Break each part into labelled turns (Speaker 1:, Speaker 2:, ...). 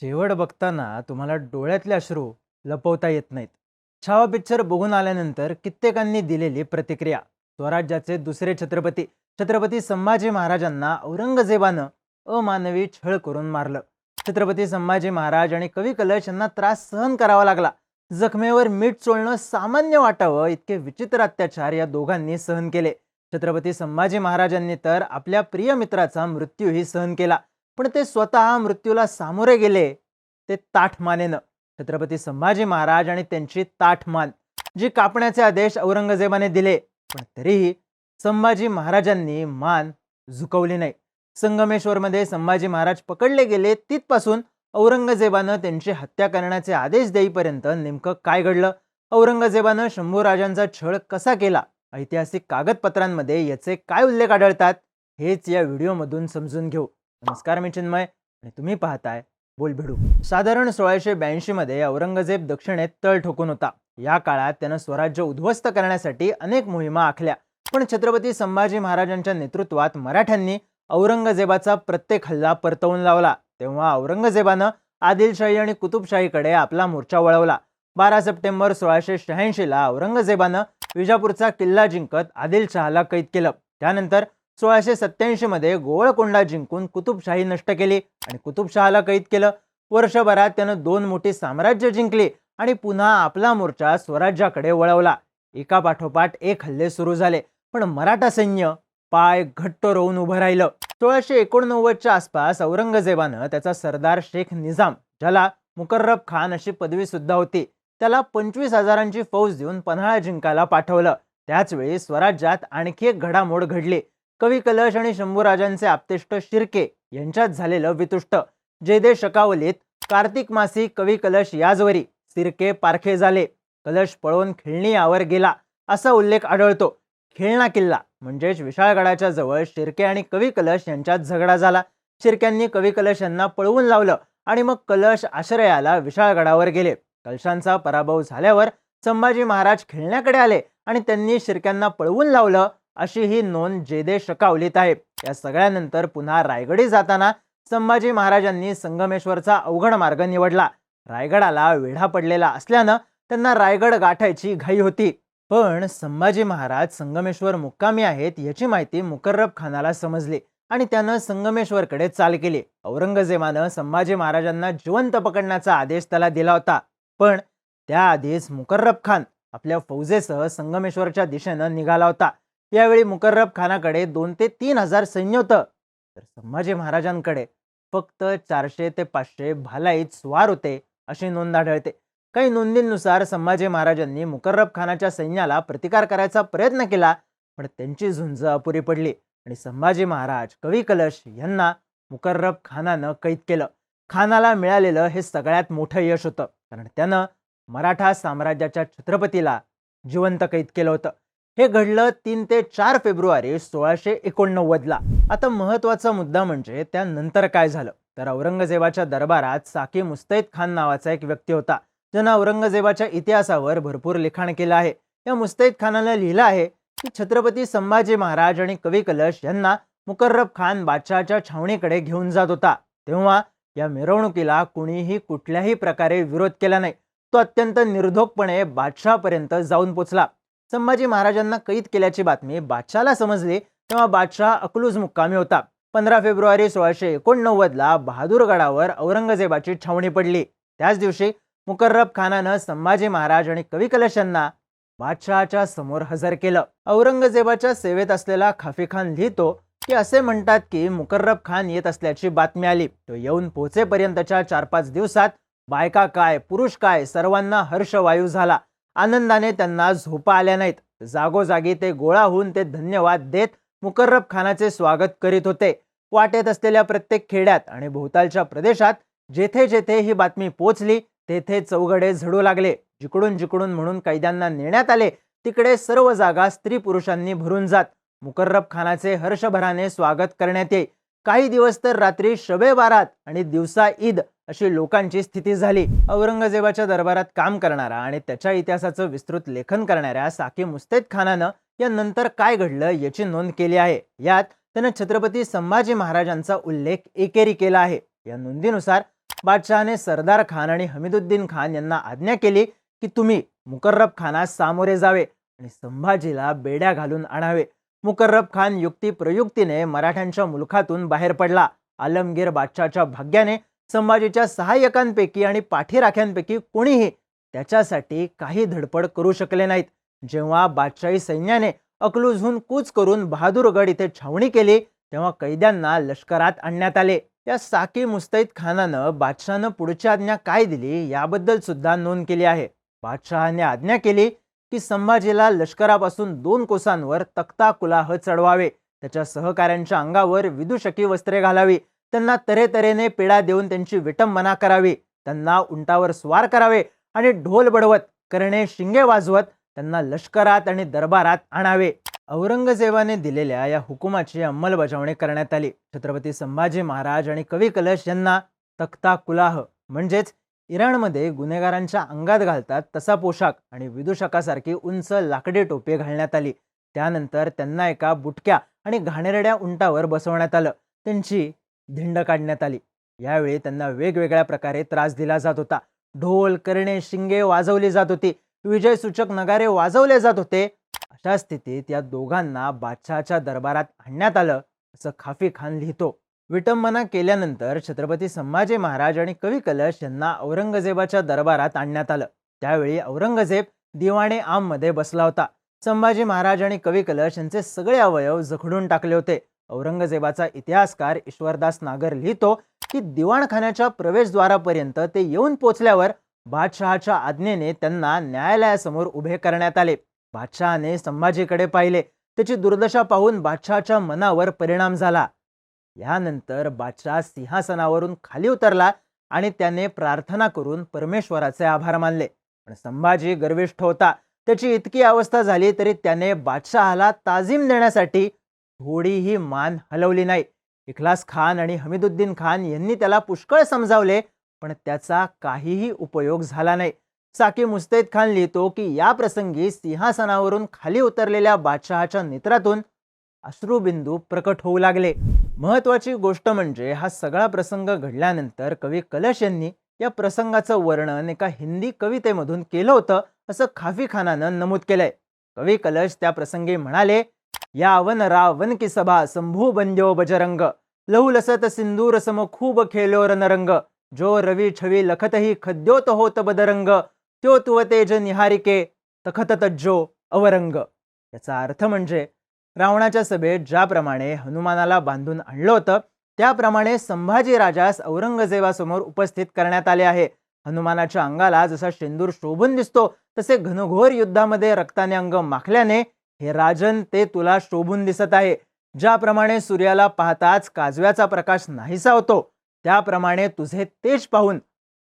Speaker 1: शेवट बघताना तुम्हाला डोळ्यातले अश्रू लपवता येत नाहीत. छावा पिक्चर बघून आल्यानंतर कित्येकांनी दिलेली प्रतिक्रिया. स्वराज्याचे दुसरे छत्रपती छत्रपती संभाजी महाराजांना औरंगजेबानं अमानवी छळ करून मारलं. छत्रपती संभाजी महाराज आणि कवी कलश यांना त्रास सहन करावा लागला. जखमेवर मीठ चोळणं सामान्य वाटावं इतके विचित्र अत्याचार या दोघांनी सहन केले. छत्रपती संभाजी महाराजांनी तर आपल्या प्रिय मित्राचा मृत्यूही सहन केला. पण ते स्वतः मृत्यूला सामोरे गेले ते ताठ मानेनं छत्रपती संभाजी महाराज आणि त्यांची ताठमान जी कापण्याचे आदेश औरंगजेबाने दिले पण तरीही संभाजी महाराजांनी मान झुकवली नाही. संगमेश्वरमध्ये संभाजी महाराज पकडले गेले तिथपासून औरंगजेबानं त्यांची हत्या करण्याचे आदेश देईपर्यंत नेमकं काय घडलं? औरंगजेबानं शंभूराजांचा छळ कसा केला? ऐतिहासिक कागदपत्रांमध्ये याचे काय उल्लेख आढळतात? हेच या व्हिडिओमधून समजून घेऊ. नमस्कार मी चिन्मय आणि तुम्ही पाहताय बोल भिडू. साधारण सोळाशे ब्याऐंशी मध्ये औरंगजेब दक्षिणेत तळ ठोकून होता. या काळात त्यानं स्वराज्य उद्ध्वस्त करण्यासाठी अनेक मोहिमा आखल्या. पण छत्रपती संभाजी महाराजांच्या नेतृत्वात मराठ्यांनी औरंगजेबाचा प्रत्येक हल्ला परतवून लावला. तेव्हा औरंगजेबानं आदिलशाही आणि कुतुबशाहीकडे आपला मोर्चा वळवला. बारा सप्टेंबर सोळाशे शहाऐंशीला औरंगजेबानं विजापूरचा किल्ला जिंकत आदिलशहाला कैद केलं. त्यानंतर सोळाशे सत्याऐंशी मध्ये गोवळकोंडा जिंकून कुतुबशाही नष्ट केली आणि कुतुबशहाला कैद केलं. वर्षभरात त्यानं दोन मोठी साम्राज्य जिंकली आणि पुन्हा आपला मोर्चा स्वराज्याकडे वळवला. एका पाठोपाठ एक हल्ले सुरू झाले पण मराठा सैन्य पाय घट्ट रोवून उभं राहिलं. सोळाशे एकोणनव्वदच्या आसपास औरंगजेबानं त्याचा सरदार शेख निजाम ज्याला मुकर्रब खान अशी पदवी सुद्धा होती त्याला पंचवीस हजारांची फौज देऊन पन्हाळा जिंकायला पाठवलं. त्याचवेळी स्वराज्यात आणखी एक घडामोड घडली. कवी कलश आणि शंभूराजांचे आप्तेष्ट शिर्के यांच्यात झालेलं वितुष्ट. जयदे शकावलीत कार्तिक मासी कवी कलश याजवरी सिरके पारखे झाले. कलश पळवून खेळणी यावर गेला असा उल्लेख आढळतो. खेळणा किल्ला म्हणजेच विशाळगडाच्या जवळ शिर्के आणि कवी कलश यांच्यात झगडा झाला. शिर्क्यांनी कवी कलश यांना पळवून लावलं आणि मग कलश आश्रयाला विशाळगडावर गेले. कलशांचा पराभव झाल्यावर संभाजी महाराज खेळण्याकडे आले आणि त्यांनी शिर्क्यांना पळवून लावलं अशी ही नोंद जेदे शकावलीत आहे. या सगळ्यानंतर पुन्हा रायगडी जाताना संभाजी महाराजांनी संगमेश्वरचा अवघड मार्ग निवडला. रायगडाला वेढा पडलेला असल्यानं त्यांना रायगड गाठायची घाई होती. पण संभाजी महाराज संगमेश्वर मुक्कामी आहेत याची माहिती मुकर्रब खानाला समजली आणि त्यानं संगमेश्वरकडे चाल केली. औरंगजेबानं संभाजी महाराजांना जिवंत पकडण्याचा आदेश त्याला दिला होता. पण त्याआधीच मुकर्रब खान आपल्या फौजेसह संगमेश्वरच्या दिशेनं निघाला होता. यावेळी मुकर्रब खानाकडे दोन ते तीन हजार सैन्य होतं. तर संभाजी महाराजांकडे फक्त चारशे ते पाचशे भालाईत स्वार होते अशी नोंद आढळते. काही नोंदींनुसार संभाजी महाराजांनी मुकर्रब खानाच्या सैन्याला प्रतिकार करायचा प्रयत्न केला पण त्यांची झुंज अपुरी पडली आणि संभाजी महाराज कवी कलश यांना मुकर्रब खानानं कैद केलं. खानाला मिळालेलं हे सगळ्यात मोठं यश होतं कारण त्यानं मराठा साम्राज्याच्या छत्रपतीला जिवंत कैद केलं होतं. हे घडलं तीन ते चार फेब्रुवारी सोळाशे एकोणनव्वदला. आता महत्त्वाचा मुद्दा म्हणजे त्यानंतर काय झालं? तर औरंगजेबाच्या दरबारात साकी मुस्तैद खान नावाचा एक व्यक्ती होता. ज्यानं औरंगजेबाच्या इतिहासावर भरपूर लिखाण केलं आहे. या मुस्तैद खानानं लिहिलं आहे की छत्रपती संभाजी महाराज आणि कवी कलश यांना मुकर्रब खान बादशहाच्या छावणीकडे घेऊन जात होता. तेव्हा या मिरवणुकीला कुणीही कुठल्याही प्रकारे विरोध केला नाही. तो अत्यंत निर्धोकपणे बादशहापर्यंत जाऊन पोचला. संभाजी महाराजांना कैद केल्याची बातमी बादशहाला समजली तेव्हा बादशाह अकलूज मुक्कामी होता. पंधरा फेब्रुवारी सोळाशे एकोणनव्वदला बहादूरगडावर औरंगजेबाची छावणी पडली. त्याच दिवशी मुकर्रब खानानं संभाजी महाराज आणि कवी कलश यांना बादशहाच्या समोर हजर केलं. औरंगजेबाच्या सेवेत असलेला खाफी खान लिहितो की असे म्हणतात की मुकर्रब खान येत असल्याची बातमी आली. तो येऊन पोहोचेपर्यंतच्या चार पाच दिवसात बायका काय पुरुष काय सर्वांना हर्षवायू झाला. आनंदाने त्यांना झोपा आल्या नाहीत. जागोजागी ते गोळा होऊन ते धन्यवाद देत मुकर्रब खानाचे स्वागत करीत होते. वाटेत असलेल्या प्रत्येक खेड्यात आणि भोवतालच्या प्रदेशात जेथे जेथे ही बातमी पोचली तेथे चौघडे झडू लागले. जिकडून जिकडून म्हणून कैद्यांना नेण्यात आले तिकडे सर्व जागा स्त्री पुरुषांनी भरून जात. मुकर्रब खानाचे हर्षभराने स्वागत करण्यात येई काही दिवस तर रात्री शबे बारात आणि दिवसा ईद अशी लोकांची स्थिती झाली. औरंगजेबाच्या दरबारात काम करणारा आणि त्याच्या इतिहासाचं विस्तृत लेखन करणाऱ्या साकी मुस्तेद खानानं या नंतर काय घडलं याची नोंद केली आहे. यात त्यानं छत्रपती संभाजी महाराजांचा उल्लेख एकेरी केला आहे. या नोंदीनुसार बादशहाने सरदार खान आणि हमीदुद्दीन खान यांना आज्ञा केली की तुम्ही मुकर्रब खानास सामोरे जावे आणि संभाजीला बेड्या घालून आणावे. मुकर्रब खान युक्ती प्रयुक्तीने मराठ्यांच्या मुलखातून बाहेर पडला. आलमगीर बादशाच्या भाग्याने संभाजीच्या सहाय्यकांपैकी आणि पाठीराख्यांपैकी कोणीही त्याच्यासाठी काही धडपड करू शकले नाहीत. जेव्हा बादशाही सैन्याने अकलूजहून कूच करून बहादूरगड इथे छावणी केली तेव्हा कैद्यांना लष्करात आणण्यात आले. या साकी मुस्तैद खानानं बादशहानं पुढची आज्ञा काय दिली याबद्दल सुद्धा नोंद केली आहे. बादशहाने आज्ञा केली की संभाजीला लष्करापासून दोन कोसांवर तख्ता कुलाह चढवावे. त्याच्या सहकाऱ्यांच्या अंगावर विदुषकी वस्त्रे घालावी. त्यांना तऱ्हेतऱ्हेने पेढा देऊन त्यांची विटंबना करावी. त्यांना उंटावर स्वार करावे आणि ढोल बडवत करणे शिंगे वाजवत त्यांना लष्करात आणि दरबारात आणावे. औरंगजेबाने दिलेल्या या हुकुमाची अंमलबजावणी करण्यात आली. छत्रपती संभाजी महाराज आणि कवी कलश यांना तख्ता कुलाह म्हणजेच इराणमध्ये गुन्हेगारांच्या अंगात घालतात तसा पोशाख आणि विदूषकासारखी उंच लाकडी टोपी घालण्यात आली. त्यानंतर त्यांना एका बुटक्या आणि घाणेरड्या उंटावर बसवण्यात आलं. त्यांची धिंड काढण्यात आली. यावेळी त्यांना वेगवेगळ्या प्रकारे त्रास दिला जात होता. ढोल करणे शिंगे वाजवली जात होती. विजयसूचक नगारे वाजवले जात होते. अशा स्थितीत या दोघांना बादशहाच्या दरबारात आणण्यात आलं असं खाफी खान लिहितो. विटंबना केल्यानंतर छत्रपती संभाजी महाराज आणि कवी कलश यांना औरंगजेबाच्या दरबारात आणण्यात आलं. त्यावेळी औरंगजेब दिवाणे आममध्ये बसला होता. संभाजी महाराज आणि कवी कलश यांचे सगळे अवयव जखडून टाकले होते. औरंगजेबाचा इतिहासकार ईश्वरदास नागर लिहितो की दिवाणखान्याच्या प्रवेशद्वारापर्यंत ते येऊन पोचल्यावर बादशहाच्या आज्ञेने त्यांना न्यायालयासमोर उभे करण्यात आले. बादशहाने संभाजीकडे पाहिले. त्याची दुर्दशा पाहून बादशहाच्या मनावर परिणाम झाला. यानंतर बादशाह सिंहासनावरून खाली उतरला आणि त्याने प्रार्थना करून परमेश्वराचे आभार मानले. पण संभाजी गर्विष्ठ होता. त्याची इतकी अवस्था झाली तरी त्याने बादशहाला ताजीम देण्यासाठी थोडीही मान हलवली नाही. इखलास खान आणि हमीदुद्दीन खान यांनी त्याला पुष्कळ समजावले पण त्याचा काहीही उपयोग झाला नाही. साकी मुस्तैद खान लिहितो की या प्रसंगी सिंहासनावरून खाली उतरलेल्या बादशहाच्या नेत्रातून अश्रुबिंदू प्रकट होऊ लागले. महत्वाची गोष्ट म्हणजे हा सगळा प्रसंग घडल्यानंतर कवी कलश यांनी या प्रसंगाचं वर्णन एका हिंदी कवितेमधून केलं होतं असं खाफी खानानं नमूद केलंय. कवी कलश त्या प्रसंगी म्हणाले या वन की सभा संभू बंद्यो बजरंग लहू लसत सिंदूर सम खूब खेलो रनरंग जो रवी छवी लखतही खद्योत होत बदरंग त्यो तुव तेज निहारिके तखत तज्जो अवरंग. याचा अर्थ म्हणजे रावणाच्या सभेत ज्याप्रमाणे हनुमानाला बांधून आणलं होतं त्याप्रमाणे संभाजी राजास औरंगजेबासमोर उपस्थित करण्यात आले आहे. हनुमानाच्या अंगाला जसा शेंदूर शोभून दिसतो तसे घनघोर युद्धामध्ये रक्ताने अंग माखल्याने हे राजन ते तुला शोभून दिसत आहे. ज्याप्रमाणे सूर्याला पाहताच काजव्याचा प्रकाश नाहीसा होतो त्याप्रमाणे तुझे तेज पाहून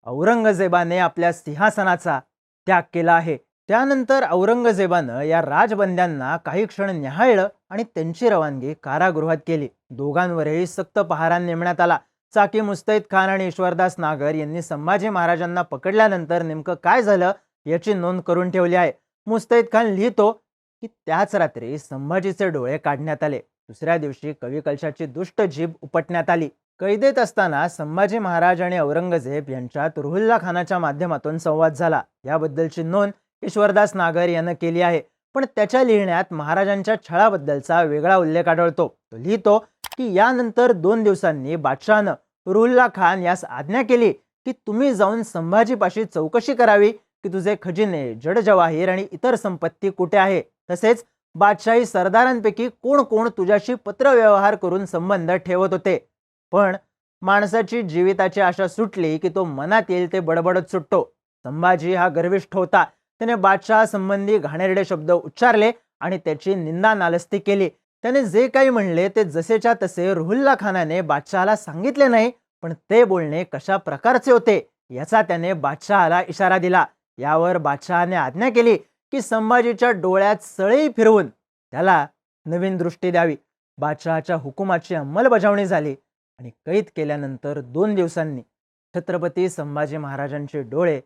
Speaker 1: औरंगजेबाने आपल्या सिंहासनाचा त्याग केला आहे. त्यानंतर औरंगजेबानं या राजबंद्यांना काही क्षण न्याहाळलं आणि त्यांची रवानगी कारागृहात केली. दोघांवरही सक्त पहारा नेमण्यात आला. चाकी मुस्तैद खान आणि ईश्वरदास नागर यांनी संभाजी महाराजांना पकडल्यानंतर नेमकं काय झालं याची नोंद करून ठेवली आहे. मुस्तैद खान लिहितो की त्याच रात्री संभाजीचे डोळे काढण्यात आले. दुसऱ्या दिवशी कवी कलशाची दुष्ट जीभ उपटण्यात आली. कैदेत असताना संभाजी महाराज आणि औरंगजेब यांच्यात रुहुल्ला खानाच्या माध्यमातून संवाद झाला. याबद्दलची नोंद ईश्वरदास नागर यानं केली आहे. पण त्याच्या लिहिण्यात महाराजांच्या छळाबद्दलचा वेगळा उल्लेख आढळतो. तो लिहितो की यानंतर दोन दिवसांनी बादशहानं रुहुल्ला खान यास आज्ञा केली की तुम्ही जाऊन संभाजीपाशी चौकशी करावी की तुझे खजिने जड जवाहीर आणि इतर संपत्ती कुठे आहे? तसेच बादशाही सरदारांपैकी कोण कोण तुझ्याशी पत्रव्यवहार करून संबंध ठेवत होते? पण माणसाची जीविताची आशा सुटली की तो मनात येईल ते बडबडत सुटतो. संभाजी हा गर्विष्ठ होता त्याने बादशहासंबंधी घाणेरडे शब्द उच्चारले आणि त्याची निंदा नालस्ती केली. त्याने जे काही म्हणले ते जसेच्या तसे रुहुल्ला खानाने बादशहाला सांगितले नाही पण ते बोलणे कशा प्रकारचे होते याचा त्याने बादशहाला इशारा दिला. यावर बादशहाने आज्ञा केली की संभाजीच्या डोळ्यात सळई फिरवून त्याला नवीन दृष्टी द्यावी. बादशहाच्या हुकुमाची अंमलबजावणी झाली आणि कैद केल्यानंतर दोन दिवसांनी छत्रपती संभाजी महाराजांचे डोळे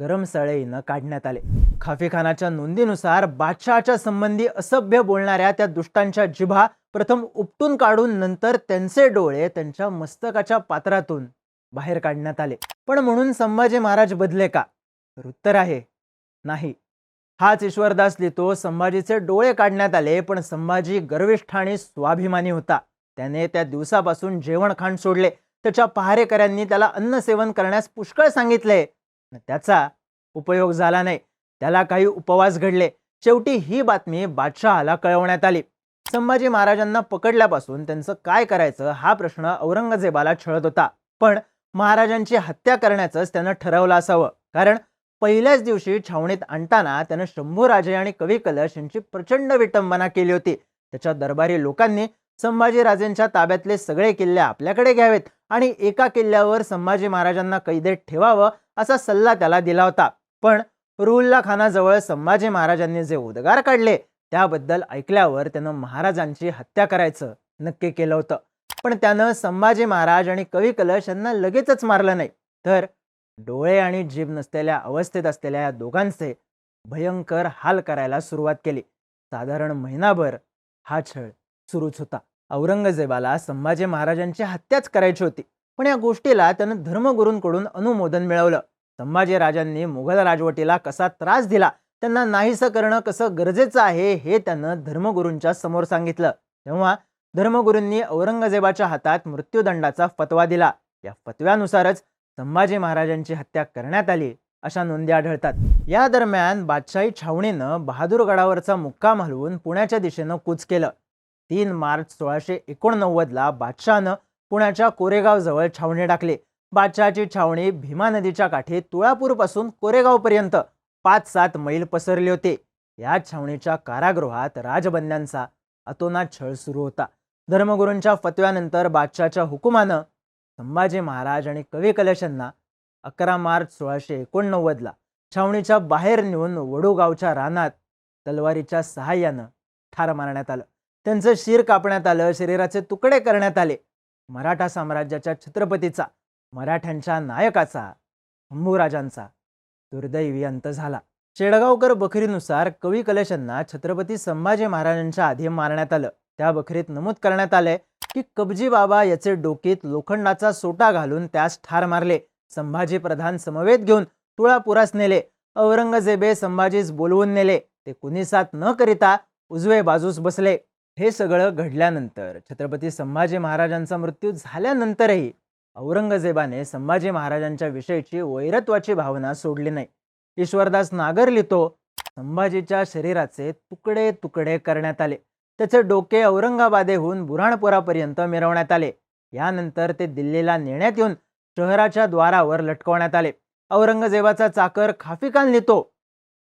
Speaker 1: गरम सळईनं काढण्यात आले. खाफीखानाच्या नोंदीनुसार बादशहाच्या संबंधी असभ्य बोलणाऱ्या त्या दुष्टांच्या जिभा प्रथम उपटून काढून नंतर त्यांचे डोळे त्यांच्या मस्तकाच्या पात्रातून बाहेर काढण्यात आले. पण म्हणून संभाजी महाराज बदले का? तर उत्तर आहे नाही. हाच ईश्वरदास लिहितो संभाजीचे डोळे काढण्यात आले पण संभाजी गर्विष्ठ आणि स्वाभिमानी होता. त्याने त्या दिवसापासून जेवण खाण सोडले. त्याच्या पहारेकऱ्यांनी त्याला अन्न सेवन करण्यास पुष्कळ सांगितले. त्याचा उपयोग झाला नाही. त्याला काही उपवास घडले. शेवटी ही बातमी बादशहाला कळवण्यात आली. संभाजी महाराजांना पकडल्यापासून त्यांचं काय करायचं हा प्रश्न औरंगजेबाला छळत होता. पण महाराजांची हत्या करण्याचंच त्यानं ठरवलं असावं. कारण पहिल्याच दिवशी छावणीत आणताना त्यानं शंभूराजे आणि कवी कलश यांची प्रचंड विटंबना केली होती. त्याच्या दरबारी लोकांनी संभाजीराजेंच्या ताब्यातले सगळे किल्ले आपल्याकडे घ्यावेत आणि एका किल्ल्यावर संभाजी महाराजांना कैदेत ठेवावं असा सल्ला त्याला दिला होता. पण रुल्ला खानाजवळ संभाजी महाराजांनी जे उद्गार काढले त्याबद्दल ऐकल्यावर त्यानं महाराजांची हत्या करायचं नक्की केलं होतं. पण त्यानं संभाजी महाराज आणि कवी कलश यांना लगेचच मारलं नाही. तर डोळे आणि जीभ नसलेल्या अवस्थेत असलेल्या या दोघांचे भयंकर हाल करायला सुरुवात केली. साधारण महिनाभर हा छळ सुरूच होता. औरंगजेबाला संभाजी महाराजांची हत्याच करायची होती. पण या गोष्टीला त्यानं धर्मगुरूंकडून अनुमोदन मिळवलं. संभाजी राजांनी मुघल राजवटीला कसा त्रास दिला त्यांना नाहीसं करणं कसं गरजेचं आहे हे त्यानं धर्मगुरूंच्या समोर सांगितलं. तेव्हा धर्मगुरूंनी औरंगजेबाच्या हातात मृत्यूदंडाचा फतवा दिला. या फतव्यानुसारच संभाजी महाराजांची हत्या करण्यात आली अशा नोंदी आढळतात. या दरम्यान बादशाही छावणीनं बहादूरगडावरचा मुक्काम हलवून पुण्याच्या दिशेनं कूच केलं. तीन मार्च सोळाशे एकोणनव्वदला बादशहानं पुण्याच्या कोरेगावजवळ छावणी टाकली. बादशहाची छावणी भीमा नदीच्या काठी तुळापूरपासून कोरेगावपर्यंत पाच सात मैल पसरले होते. या छावणीच्या कारागृहात राजबंद्यांचा अतोनात छळ सुरू होता. धर्मगुरूंच्या फतव्यानंतर बादशाच्या हुकुमानं संभाजी महाराज आणि कवी कलश यांना अकरा मार्च सोळाशे एकोणनव्वदला छावणीच्या बाहेर नेऊन वडूगावच्या रानात तलवारीच्या सहाय्यानं ठार मारण्यात आलं. त्यांचं शिर कापण्यात आलं शरीराचे तुकडे करण्यात आले. मराठा साम्राज्याच्या छत्रपतीचा मराठ्यांच्या नायकाचा अंबूराजांचा दुर्दैवी अंत झाला. शेडगावकर बखरीनुसार कवी कलश छत्रपती संभाजी महाराजांच्या आधी मारण्यात आलं. त्या बखरीत नमूद करण्यात आलंय की कबजी बाबा याचे डोकीत लोखंडाचा सोटा घालून त्यास ठार मारले. संभाजी प्रधान समवेत घेऊन तुळापुरास नेले. औरंगजेबे संभाजीस बोलवून नेले. ते कुणी साथ न करिता उजवे बाजूस बसले. हे सगळं घडल्यानंतर छत्रपती संभाजी महाराजांचा मृत्यू झाल्यानंतरही औरंगजेबाने संभाजी महाराजांच्या विषयीची वैरत्वाची भावना सोडली नाही. ईश्वरदास नागर लिहितो संभाजीच्या शरीराचे तुकडे तुकडे करण्यात आले. त्याचे डोके औरंगाबादेहून बुऱ्हाणपुरापर्यंत मिरवण्यात आले. यानंतर ते दिल्लीला नेण्यात येऊन शहराच्या द्वारावर लटकवण्यात आले. औरंगजेबाचा चाकर खाफिकान लिहितो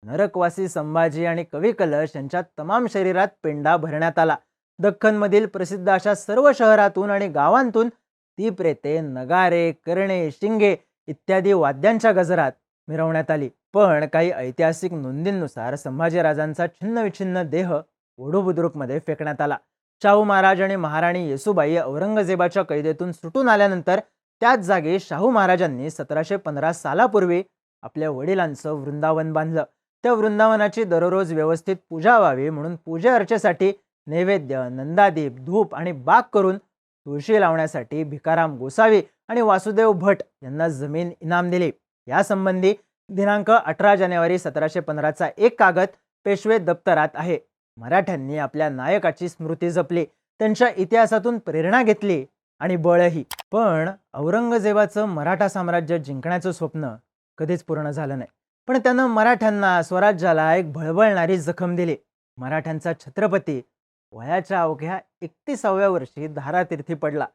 Speaker 1: नरकवासी संभाजी आणि कवी कलश यांच्या तमाम शरीरात पेंडा भरण्यात आला. दख्खनमधील प्रसिद्ध अशा सर्व शहरातून आणि गावांतून ती प्रेते नगारे करणे शिंगे इत्यादी वाद्यांच्या गजरात मिरवण्यात आली. पण काही ऐतिहासिक नोंदींनुसार संभाजीराजांचा छिन्नविछिन्न देह ओढू बुद्रुकमध्ये फेकण्यात आला. शाहू महाराज आणि महाराणी येसुबाई औरंगजेबाच्या कैदेतून सुटून आल्यानंतर त्याच जागी शाहू महाराजांनी सतराशे पंधरा सालापूर्वी आपल्या वडिलांचं वृंदावन बांधलं. त्या वृंदावनाची दररोज व्यवस्थित पूजा व्हावी म्हणून पूजा अर्चेसाठी नैवेद्य नंदादीप धूप आणि बाग करून तुळशी लावण्यासाठी भिकाराम गोसावी आणि वासुदेव भट यांना जमीन इनाम दिली. यासंबंधी दिनांक अठरा जानेवारी सतराशे पंधराचा एक कागद पेशवे दप्तरात आहे. मराठ्यांनी आपल्या नायकाची स्मृती जपली त्यांच्या इतिहासातून प्रेरणा घेतली आणि बळही. पण औरंगजेबाचं मराठा साम्राज्य जिंकण्याचं स्वप्न कधीच पूर्ण झालं नाही. पण त्यानं मराठ्यांना स्वराज्याला एक भळबळणारी जखम दिली. मराठ्यांचा छत्रपती वयाच्या अवघ्या एकतीसाव्या वर्षी धारातीर्थी पडला.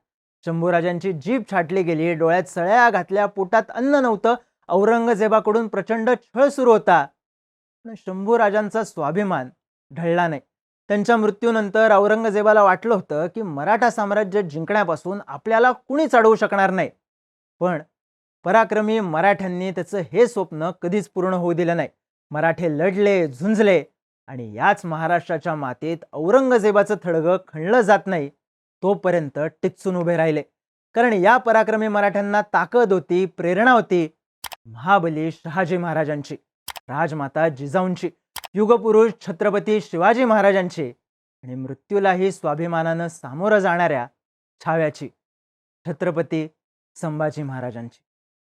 Speaker 1: शंभूराजांची जीभ छाटली गेली डोळ्यात सळ्या घातल्या पोटात अन्न नव्हतं औरंगजेबाकडून प्रचंड छळ सुरू होता. पण शंभूराजांचा स्वाभिमान ढळला नाही. त्यांच्या मृत्यूनंतर औरंगजेबाला वाटलं होतं की मराठा साम्राज्य जिंकण्यापासून आपल्याला कुणीच अडवू शकणार नाही. पण पराक्रमी मराठ्यांनी त्याचं हे स्वप्न कधीच पूर्ण होऊ दिलं नाही. मराठे लढले झुंजले आणि याच महाराष्ट्राच्या मातीत औरंगजेबाचं थडगं खणलं जात नाही तोपर्यंत टिचून उभे राहिले. कारण या पराक्रमी मराठ्यांना ताकद होती प्रेरणा होती महाबली शहाजी महाराजांची राजमाता जिजाऊंची युगपुरुष छत्रपती शिवाजी महाराजांची आणि मृत्यूलाही स्वाभिमानानं सामोरं जाणाऱ्या छाव्याची छत्रपती संभाजी महाराजांची.